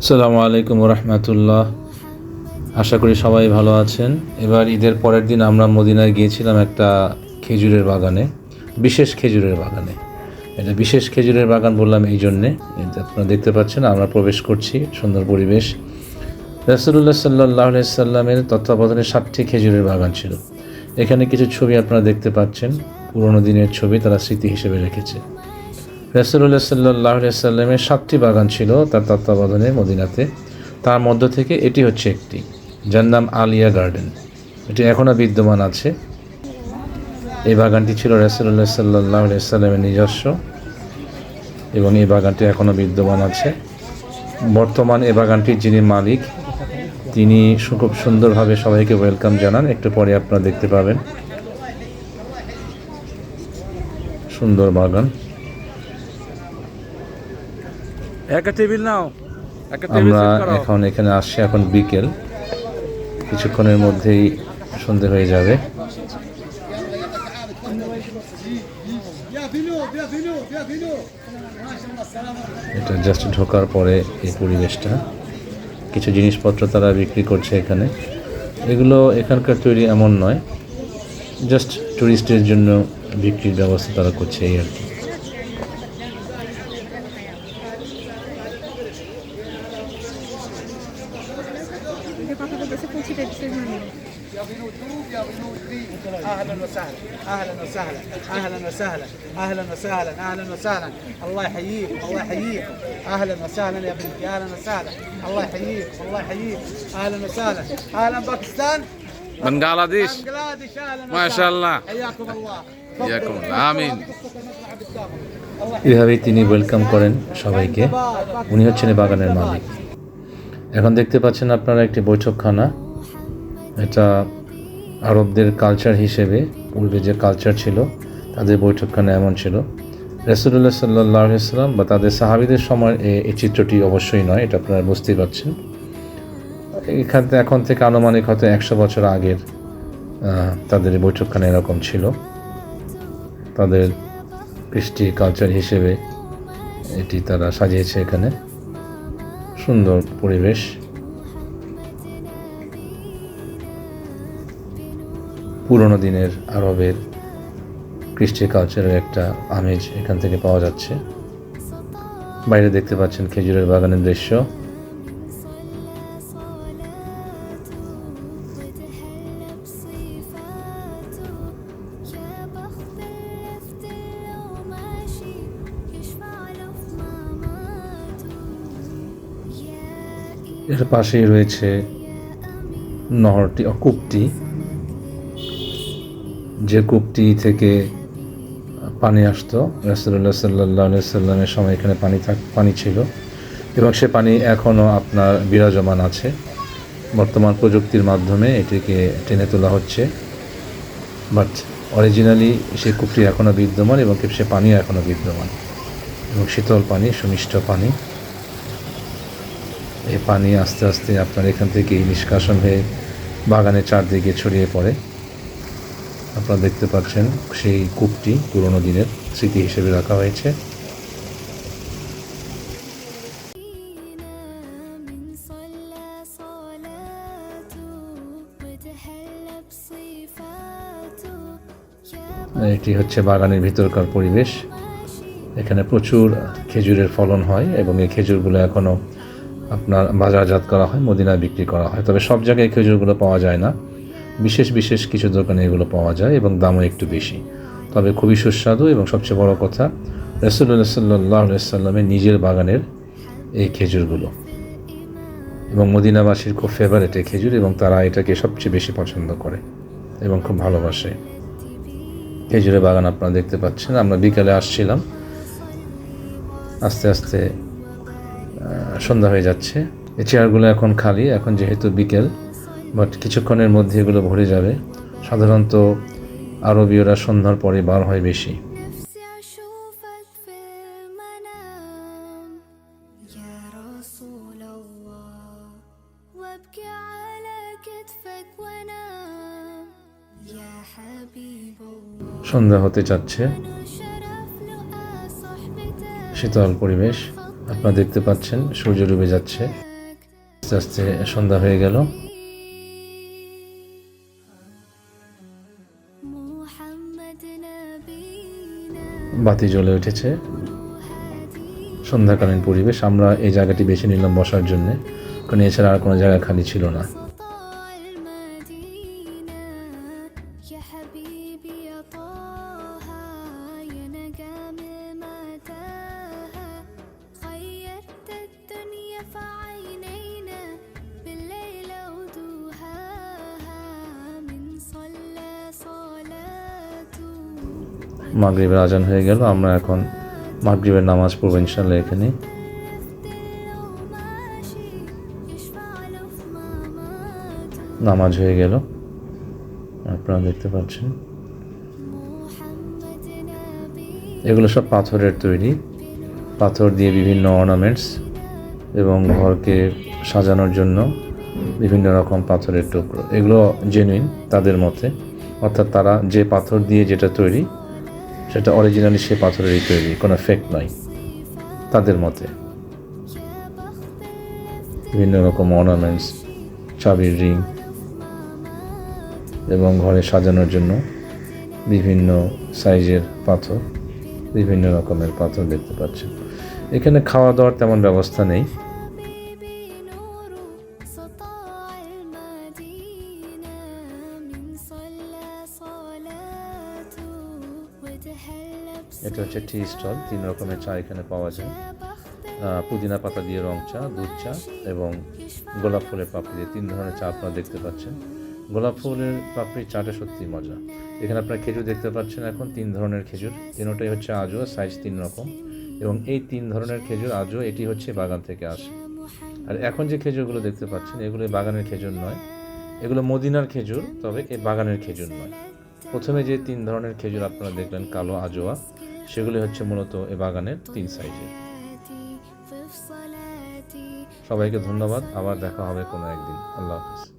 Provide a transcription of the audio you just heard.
আসসালামু আলাইকুম রহমতুল্লাহ আশা করি সবাই ভালো আছেন। এবার ঈদের পরের দিন আমরা মদিনায় গিয়েছিলাম একটা খেজুরের বাগানে, বিশেষ খেজুরের বাগানে। এটা বিশেষ খেজুরের বাগান বললাম এই জন্যে। আপনারা দেখতে পাচ্ছেন, আমরা প্রবেশ করছি, সুন্দর পরিবেশ। রাসুল্লাহ সাল্লাহ সাল্লামের তত্ত্বাবধানে সাতটি খেজুরের বাগান ছিল। এখানে কিছু ছবি আপনারা দেখতে পাচ্ছেন। পুরোনো দিনের ছবি তারা স্মৃতি হিসেবে রেখেছে। রাসুল্লাহ সাল্লাহ সাল্লামের সাতটি বাগান ছিল তার তত্ত্বাবধানে মদিনাতে। তার মধ্য থেকে এটি হচ্ছে একটি, যার নাম আলিয়া গার্ডেন। এটি এখনও বিদ্যমান আছে। এই বাগানটি ছিল রাসুল্লাহ সাল্লাহ সাল্লামের নিজস্ব এবং এই বাগানটি এখনও বিদ্যমান আছে। বর্তমান এই বাগানটির যিনি মালিক, তিনি খুব সুন্দরভাবে সবাইকে ওয়েলকাম জানান। একটু পরে আপনারা দেখতে পাবেন। সুন্দর বাগান। একটা টেবিল নাও। আমরা এখন এখানে আসছি এখন বিকেল। কিছুক্ষণের মধ্যেই সন্ধে হয়ে যাবে। এটা জাস্ট ঢোকার পরে এই পরিবেশটা। কিছু জিনিসপত্র তারা বিক্রি করছে এখানে। এগুলো এখানকার তৈরি এমন নয় জাস্ট টুরিস্টের জন্য বিক্রির ব্যবস্থা তারা করছে এই আর কি। اهلا وسهلا اهلا وسهلا اهلا وسهلا اهلا وسهلا اهلا وسهلا الله يحييك الله يحييك اهلا وسهلا يا بنتي اهلا وسهلا الله يحييك الله يحييك اهلا وسهلا اهلا باكستان বাংলাদেশ بنغلاديش اهلا ما شاء الله. حياكم الله حياكم الله. آمين. এভাবেই তিনি ওয়েলকাম করেন সবাইকে উনি হচ্ছেন এই বাগানের মালিক এখন দেখতে পাচ্ছেন আপনারা একটি বৈঠকখানা এটা আরবদের কালচার হিসেবে, পূর্বে যে কালচার ছিল, তাদের বৈঠকখানা এমন ছিল। রসুল্লাহ সাল্লাহ সাল্লাম বা তাদের সাহাবিদের সময় এই চিত্রটি অবশ্যই নয়, এটা আপনারা বুঝতেই পারছেন। এখান থেকে, এখন থেকে আনুমানিক হয়তো একশো বছর আগের তাদের বৈঠকখানা এরকম ছিল। তাদের কৃষ্টি কালচার হিসেবে এটি তারা সাজিয়েছে এখানে। সুন্দর পরিবেশ। পুরনো দিনের আরবের কৃষ্টি কালচারের একটা আমেজ এখান থেকে পাওয়া যাচ্ছে। বাইরে দেখতে পাচ্ছেন খেজুরের বাগানের দৃশ্য। এর পাশেই রয়েছে নহরটি, অকূপটি। যে কূপটি থেকে পানি আসতো রাসুল্লাহ সাল্লাহ সাল্লামের সময় এখানে পানি থাক, পানি ছিল। এবং সে পানি এখনও আপনার বিরাজমান আছে। বর্তমান প্রযুক্তির মাধ্যমে এটিকে টেনে তোলা হচ্ছে। বাট অরিজিনালি সেই কূপটি এখনও বিদ্যমান এবং সে পানিও এখনও বিদ্যমান। এবং শীতল পানি, সুমিষ্ট পানি। এই পানি আস্তে আস্তে আপনার এখান থেকে নিষ্কাশন হয়ে বাগানের চারদিকে ছড়িয়ে পড়ে। আপনারা দেখতে পাচ্ছেন সেই কূপটি পুরনো দিনের স্মৃতি হিসেবে রাখা হয়েছে। এটি হচ্ছে বাগানের ভিতরকার পরিবেশ। এখানে প্রচুর খেজুরের ফলন হয় এবং এই খেজুরগুলো এখনও আপনার বাজারজাত করা হয়, মদিনায় বিক্রি করা হয়। তবে সব জায়গায় খেজুরগুলো পাওয়া যায় না। বিশেষ বিশেষ কিছু দোকানে এগুলো পাওয়া যায় এবং দামও একটু বেশি। তবে খুবই সুস্বাদু এবং সবচেয়ে বড় কথা রসুল্লাহ সাল্লাহ সাল্লামের নিজের বাগানের এই খেজুরগুলো। এবং মদিনাবাসীর খুব ফেভারেট এই খেজুর এবং তারা এটাকে সবচেয়ে বেশি পছন্দ করে এবং খুব ভালোবাসে। খেজুরের বাগান আপনারা দেখতে পাচ্ছেন, আমরা বিকালে আসছিলাম। আস্তে আস্তে সন্ধ্যা হয়ে যাচ্ছে। এই চেয়ারগুলো এখন খালি, এখন যেহেতু বিকেল বাট কিছুক্ষণের মধ্যে এগুলো ভরে যাবে। সাধারণত আরবীয়রা সন্ধ্যার পরে বার হয় বেশি। সন্ধ্যা হতে যাচ্ছে। শীতল পরিবেশ, আপনারা দেখতে পাচ্ছেন, সূর্য ডুবে যাচ্ছে। আস্তে আস্তে সন্ধ্যা হয়ে গেল। বাতি জ্বলে উঠেছে। সন্ধ্যাকালীন পরিবেশ, আমরা এই জায়গাটি বেছে নিলাম বসার জন্যে। কারণ এছাড়া আর কোনো জায়গা খালি ছিল না। মাগরীবের আজান হয়ে গেল, আমরা এখন মাগরীবের নামাজ পড়ব ইনশাল্লাহ এখানে নামাজ হয়ে গেল, আপনারা দেখতে পাচ্ছেন। এগুলো সব পাথরের তৈরি, পাথর দিয়ে বিভিন্ন অর্নামেন্টস এবং ঘরকে সাজানোর জন্য বিভিন্ন রকম পাথরের টুকরো। এগুলো জেনুইন তাদের মতে, অর্থাৎ তারা যে পাথর দিয়ে যেটা তৈরি সেটা অরিজিনালি সে পাথরেরই তৈরি, কোনো ফেক নয় তাদের মতে। বিভিন্ন রকম অর্নামেন্টস চাবির রিং এবং ঘরে সাজানোর জন্য বিভিন্ন সাইজের পাথর, বিভিন্ন রকমের পাথর দেখতে পাচ্ছেন। এখানে খাওয়া দাওয়ার তেমন ব্যবস্থা নেই। এটা হচ্ছে টি স্টল তিন রকমের চা এখানে পাওয়া যায়। পুদিনা পাতা দিয়ে রং চা, দুধ চা এবং গোলাপ ফুলের পাপড়ি দিয়ে তিন ধরনের চা আপনারা দেখতে পাচ্ছেন। গোলাপ ফুলের পাপড়ি চাটা সত্যি মজা। এখানে আপনারা খেজুর দেখতে পাচ্ছেন এখন, তিন ধরনের খেজুর। তিনোটাই হচ্ছে আজও সাইজ তিন রকম। এবং এই তিন ধরনের খেজুর আজও এটি হচ্ছে বাগান থেকে আসে। আর এখন যে খেজুরগুলো দেখতে পাচ্ছেন, এগুলো বাগানের খেজুর নয়। এগুলো মদিনার খেজুর, তবে এ বাগানের খেজুর নয়। প্রথমে যে তিন ধরনের খেজুর আপনারা দেখলেন, কালো আজোয়া, সেগুলি হচ্ছে মূলত এ বাগানের তিন সাইজে। সবাইকে ধন্যবাদ, আবার দেখা হবে কোনো একদিন। আল্লাহ হাফিজ।